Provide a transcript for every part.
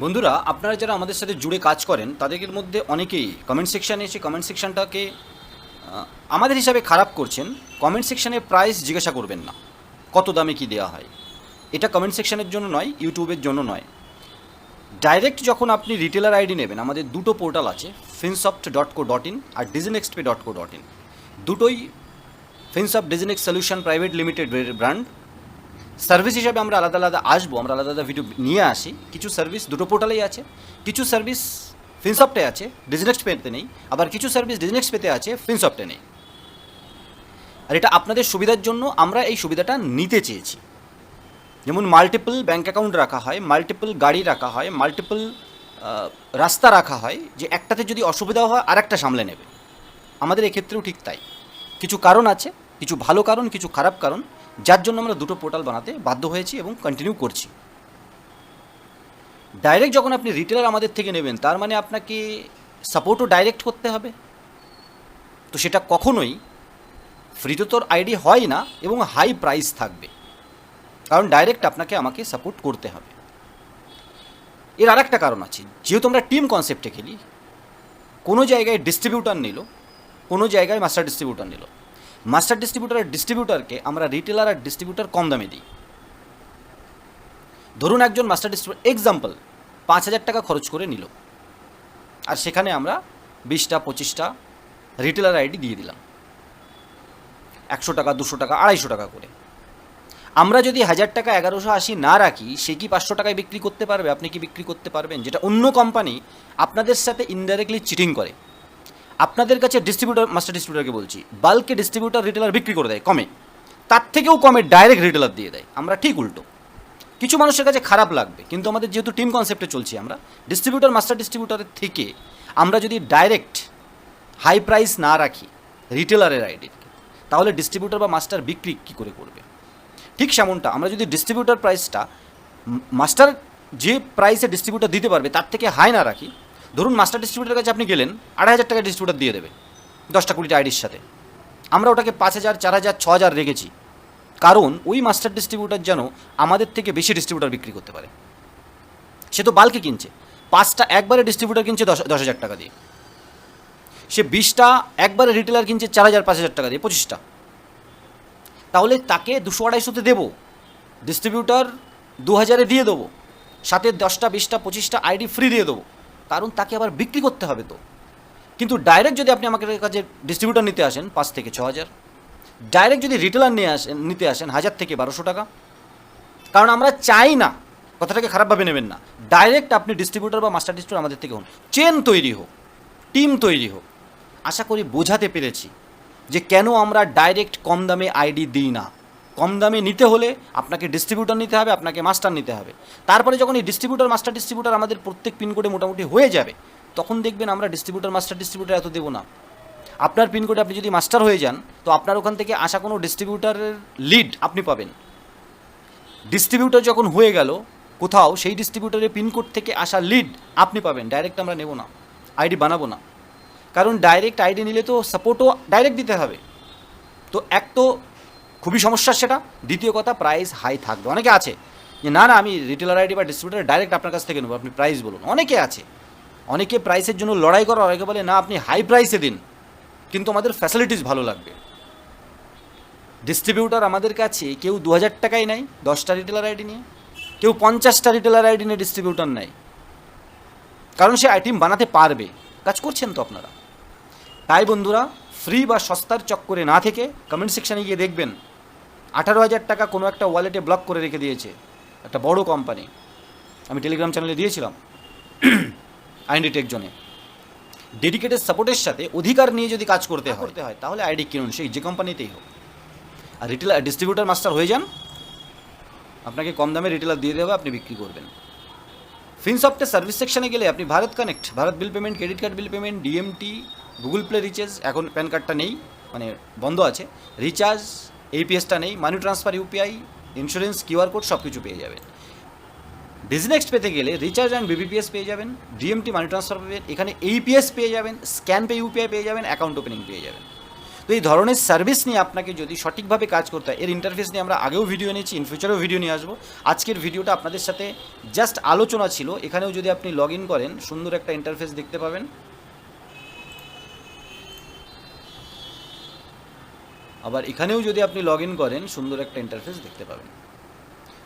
বন্ধুরা, আপনারা যারা আমাদের সাথে জুড়ে কাজ করেন, তাদের মধ্যে অনেকেই কমেন্ট সেকশানে এসে কমেন্ট সেকশনটাকে আমাদের হিসাবে খারাপ করছেন। কমেন্ট সেকশানে প্রাইস জিজ্ঞাসা করবেন না। কত দামে কি দেওয়া হয়? এটা কমেন্ট সেকশানের জন্য নয় ইউটিউবের জন্য নয়। ডাইরেক্ট যখন আপনি রিটেলার আইডি নেবেন, আমাদের দুটো পোর্টাল আছে Finsoft dot co dot in R DigiNextPay dot co dot in দুটোই Finsoft DigiNext solution private limited brand service হিসাবে আমরা আলাদা আলাদা আসব, আমরা আলাদা আলাদা ভিডিও নিয়ে আসি। কিছু সার্ভিস দুটো পোর্টালেই আছে, কিছু সার্ভিস ফিনসফটে আছে ডিজনেক্স পেতে নেই, আবার কিছু সার্ভিস ডিজনেক্স পেতে আছে ফিনসফটে নেই। আর এটা আপনাদের সুবিধার জন্য আমরা এই সুবিধাটা নিতে চেয়েছি। যেমন মাল্টিপল ব্যাঙ্ক অ্যাকাউন্ট রাখা হয় মাল্টিপল গাড়ি রাখা হয় মাল্টিপল রাস্তা রাখা হয়, যে একটাতে যদি অসুবিধা হয় আর একটা সামলে নেবে। আমাদের এক্ষেত্রেও ঠিক তাই। কিছু কারণ আছে, কিছু ভালো কারণ, কিছু খারাপ কারণ যার জন্য আমরা দুটো পোর্টাল বানাতে বাধ্য হয়েছি এবং কন্টিনিউ করছি। ডাইরেক্ট যখন আপনি রিটেলার আমাদের থেকে নেবেন, তার মানে আপনাকে সাপোর্টও ডাইরেক্ট করতে হবে। তো সেটা কখনোই ফ্রিতে তোর আইডি হয় না এবং হাই প্রাইস থাকবে। কারণ ডাইরেক্ট আপনাকে আমাকে সাপোর্ট করতে হবে। এর আর একটা কারণ আছে, যেহেতু আমরা টিম কনসেপ্টে খেলি, কোনো জায়গায় ডিস্ট্রিবিউটার নিল, কোনো জায়গায় মাস্টার ডিস্ট্রিবিউটার নিল মাস্টার ডিস্ট্রিবিউটার আর ডিস্ট্রিবিউটারকে আমরা রিটেলার আর ডিস্ট্রিবিউটার কম দামে দিই। ধরুন একজন মাস্টার ডিস্ট্রিবিউটার এক্সাম্পল পাঁচ হাজার টাকা খরচ করে নিল। আর সেখানে আমরা বিশটা, পঁচিশটা রিটেলার আইডি দিয়ে দিলাম। একশো টাকা, দুশো টাকা, আড়াইশো টাকা করে। আমরা যদি হাজার টাকা, এগারোশো আশি না রাখি, সে কি পাঁচশো টাকায় বিক্রি করতে পারবে? আপনি কি বিক্রি করতে পারবেন? যেটা অন্য কোম্পানি আপনাদের সাথে ইনডাইরেক্টলি চিটিং করে। আপনাদের কাছে ডিস্ট্রিবিউটার মাস্টার ডিস্ট্রিবিউটারকে বলছি বাল্কে ডিস্ট্রিবিউটার রিটেলার বিক্রি করে দেয়, কমে। তার থেকেও কমে ডাইরেক্ট রিটেলার দিয়ে দেয়। আমরা ঠিক উল্টো। কিছু মানুষের কাছে খারাপ লাগবে, কিন্তু আমাদের যেহেতু টিম কনসেপ্টে চলছি আমরা ডিস্ট্রিবিউটার মাস্টার ডিস্ট্রিবিউটারের থেকে আমরা যদি ডাইরেক্ট হাই প্রাইস না রাখি রিটেলারের আইডির তাহলে ডিস্ট্রিবিউটার বা মাস্টার বিক্রি কী করে করবে? ঠিক সেমনটা, আমরা যদি ডিস্ট্রিবিউটার প্রাইসটা মাস্টার যে প্রাইসে ডিস্ট্রিবিউটার দিতে পারবে, তার থেকে হাই না রাখি ধরুন মাস্টার ডিস্ট্রিবিউটারের কাছে আপনি গেলেন, আড়াই হাজার টাকা ডিস্ট্রিবিউটার দিয়ে দেবে, দশটা কুড়িটা আইডির সাথে। আমরা ওটাকে পাঁচ হাজার, চার হাজার, ছ হাজার রেখেছি। কারণ ওই মাস্টার ডিস্ট্রিবিউটার যেন আমাদের থেকে বেশি ডিস্ট্রিবিউটার বিক্রি করতে পারে। সে তো বাল্কে কিনছে। পাঁচটা একবারে ডিস্ট্রিবিউটার কিনছে দশ দশ হাজার টাকা দিয়ে। সে বিশটা একবারে রিটেলার কিনছে চার হাজার, পাঁচ হাজার টাকা দিয়ে, পঁচিশটা। তাহলে তাকে দুশো আড়াইশোতে দেবো। ডিস্ট্রিবিউটার দু হাজারে দিয়ে দেবো। সাথে দশটা, বিশটা, পঁচিশটা আইডি ফ্রি দিয়ে দেবো। কারণ তাকে আবার বিক্রি করতে হবে তো। কিন্তু ডাইরেক্ট যদি আপনি আমাকে কাছে ডিস্ট্রিবিউটার নিতে আসেন, পাঁচ থেকে ছ হাজার। ডাইরেক্ট যদি রিটেলার নিয়ে আসেন, নিতে আসেন, হাজার থেকে বারোশো টাকা। কারণ আমরা চাই না, কথাটাকে খারাপভাবে নেবেন না। ডাইরেক্ট আপনি ডিস্ট্রিবিউটার বা মাস্টার ডিস্ট্রিবিউটার আমাদের থেকে হন। চেন তৈরি হোক টিম তৈরি হোক। আশা করি বোঝাতে পেরেছি যে কেন আমরা ডাইরেক্ট কম দামে আইডি দিই না। কম দামে নিতে হলে আপনাকে ডিস্ট্রিবিউটার নিতে হবে, আপনাকে মাস্টার নিতে হবে। তারপরে যখন এই ডিস্ট্রিবিউটার মাস্টার ডিস্ট্রিবিউটার আমাদের প্রত্যেক পিনকোডে মোটামুটি হয়ে যাবে, তখন দেখবেন আমরা ডিস্ট্রিবিউটার মাস্টার ডিস্ট্রিবিউটার এত দেবো না। আপনার পিনকোডে আপনি যদি মাস্টার হয়ে যান, তো আপনার ওখান থেকে আসা কোনো ডিস্ট্রিবিউটারের লিড আপনি পাবেন। ডিস্ট্রিবিউটার যখন হয়ে গেল, কোথাও সেই ডিস্ট্রিবিউটারের পিনকোড থেকে আসা লিড আপনি পাবেন ডাইরেক্ট আমরা নেব না আইডি বানাবো না। কারণ ডাইরেক্ট আইডি নিলে তো সাপোর্টও ডাইরেক্ট দিতে হবে। তো এক তো খুবই সমস্যা সেটা। দ্বিতীয় কথা প্রাইস হাই থাকবে। অনেকে আছে যে, না না, আমি রিটেলার আইডি বা ডিস্ট্রিবিউটার ডাইরেক্ট আপনার কাছ থেকে নেব। আপনি প্রাইস বলুন। অনেকে আছে। অনেকে প্রাইসের জন্য লড়াই করে অনেকে বলে, না, আপনি হাই প্রাইসে দিন। কিন্তু আমাদের ফ্যাসিলিটিস ভালো লাগবে। ডিস্ট্রিবিউটার আমাদের কাছে কেউ দু হাজার টাকায় নেয় দশটা রিটেলার আইডি নিয়ে। কেউ পঞ্চাশটা রিটেলার আইডি নিয়ে ডিস্ট্রিবিউটার নেয়। কারণ সে আইটেম বানাতে পারবে। কাজ করছেন তো আপনারা। তাই বন্ধুরা ফ্রি বা সস্তার চক্করে না থেকে কমেন্ট সেকশানে গিয়ে দেখবেন। আঠারো হাজার টাকা কোনো একটা ওয়ালেটে ব্লক করে রেখে দিয়েছে। একটা বড় কোম্পানি আমি টেলিগ্রাম চ্যানেলে দিয়েছিলাম আইনডি টেক জোনে ডেডিকেটেড সাপোর্টের সাথে অধিকার নিয়ে যদি কাজ করতে করতে হয় তাহলে আইডি কিনুন সেই যে কোম্পানিতেই হোক। আর রিটেলার ডিস্ট্রিবিউটার মাস্টার হয়ে যান আপনাকে কম দামে রিটেলার দিয়ে দেবে আপনি বিক্রি করবেন। ফিনসফটের সার্ভিস সেকশনে গেলে আপনি Bharat connect Bharat bill payment credit card bill payment DMT Google Play recharge এখন প্যান কার্ডটা নেই মানে বন্ধ আছে। রিচার্জ এইপিএসটা নেই money transfer UPI insurance QR code সব কিছু পেয়ে যাবেন। ডিজনেক্সট পেতে গেলে রিচার্জ অ্যান্ড বিবিপিএস পেয়ে যাবেন ডিএমটি মানি ট্রান্সফার পেয়ে, এখানে এইপিএস পেয়ে যাবেন স্ক্যান পে ইউপিআই পেয়ে যাবেন অ্যাকাউন্ট ওপেনিং পেয়ে যাবেন। তো এই ধরনের সার্ভিস নিয়ে আপনাকে যদি সঠিকভাবে কাজ করতে হয়, এর ইন্টারফেস নিয়ে আমরা আগেও ভিডিও নিয়েছি ইন ফিউচারেও ভিডিও নিয়ে আসব। আজকের ভিডিওটা আপনাদের সাথে জাস্ট আলোচনা ছিল, এখানেও যদি আপনি লগ ইন করেন, সুন্দর একটা ইন্টারফেস দেখতে পাবেন। আবার এখানেও যদি আপনি লগ করেন, সুন্দর একটা ইন্টারফেস দেখতে পাবেন।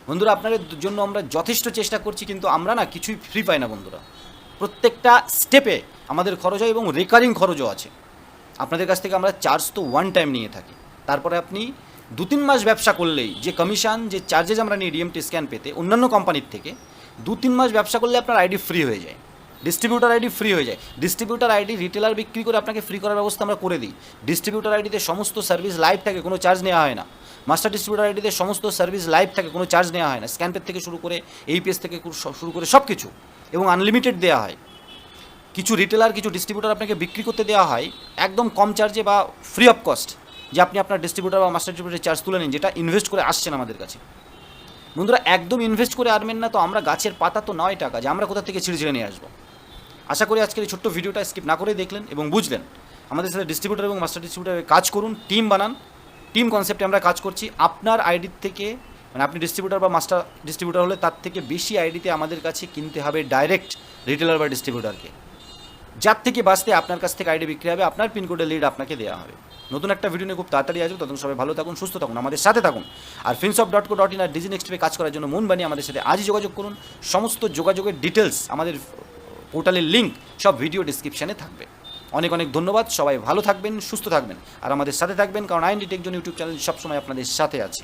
বন্ধুরা, আপনাদের জন্য আমরা যথেষ্ট চেষ্টা করছি, কিন্তু আমরা না কিছুই ফ্রি পাই না, বন্ধুরা। প্রত্যেকটা স্টেপে আমাদের খরচ হয় এবং রেকারিং খরচও আছে। আপনাদের কাছ থেকে আমরা চার্জ তো ওয়ান টাইম নিয়ে থাকি। তারপরে আপনি দু তিন মাস ব্যবসা করলেই, যে কমিশন যে চার্জেস আমরা নিই ডিএমটি স্ক্যান পেতে, অন্যান্য কোম্পানির থেকে দু তিন মাস ব্যবসা করলে আপনার আইডি ফ্রি হয়ে যায়। ডিস্ট্রিবিউটার আইডি ফ্রি হয়ে যায়। ডিস্ট্রিবিউটার আইডি রিটেলার বিক্রি করে আপনাকে ফ্রি করার ব্যবস্থা আমরা করে দিই। ডিস্ট্রিবিউটার আইডিতে সমস্ত সার্ভিস লাইভ থাকে, কোনো চার্জ নেওয়া হয় না। মাস্টার ডিস্ট্রিবিউটার আইডিতে সমস্ত সার্ভিস লাইভ থাকে, কোনো চার্জ নেওয়া হয় না। স্ক্যানপের থেকে শুরু করে এইপিএস থেকে শুরু করে সব কিছু এবং আনলিমিটেড দেওয়া হয়। কিছু রিটেলার কিছু ডিস্ট্রিবিউটার আপনাকে বিক্রি করতে দেওয়া হয়, একদম কম চার্জে বা ফ্রি অফ কস্ট যে আপনি আপনার ডিস্ট্রিবিউটার বা মাস্টার ডিস্ট্রিবিউটার চার্জ তুলে নিন, যেটা ইনভেস্ট করে আসছেন আমাদের কাছে। বন্ধুরা, একদম ইনভেস্ট করে আনবেন না তো আমরা গাছের পাতা তো নয় টাকা, যে আমরা কোথা থেকে ছিঁড়ে ছিঁড়ে নিয়ে আসব? আশা করি আজকের এই ছোট্ট ভিডিওটা স্কিপ না করে দেখলেন এবং বুঝলেন। আমাদের সাথে ডিস্ট্রিবিউটার এবং মাস্টার ডিস্ট্রিবিউটারে কাজ করুন টিম বানান। টিম কনসেপ্টে আমরা কাজ করছি। আপনার আইডির থেকে মানে আপনি ডিস্ট্রিবিউটার বা মাস্টার ডিস্ট্রিবিউটার হলে তার থেকে বেশি আইডিতে আমাদের কাছে কিনতে হবে ডাইরেক্ট রিটেলার বা ডিস্ট্রিবিউটারকে যার থেকে বাঁচতে আপনার কাছ থেকে আইডি বিক্রি হবে, আপনার পিনকোডের লিড আপনাকে দেওয়া হবে। নতুন একটা ভিডিও নিয়ে খুব তাড়াতাড়ি আসবে তখন সবাই ভালো থাকুন, সুস্থ থাকুন, আমাদের সাথে থাকুন। আর Finsoft dot co dot in R Digi নেক্সটে কাজ করার জন্য মন বানিয়ে আমাদের সাথে আজই যোগাযোগ করুন। সমস্ত যোগাযোগের ডিটেলস আমাদের পোর্টালের লিঙ্ক সব ভিডিও ডিসক্রিপশানে থাকবে। অনেক অনেক ধন্যবাদ, সবাই ভালো থাকবেন, সুস্থ থাকবেন, আর আমাদের সাথে থাকবেন, কারণ আইন টেকজন ইউটিউব চ্যানেল সবসময় আপনাদের সাথে আছে।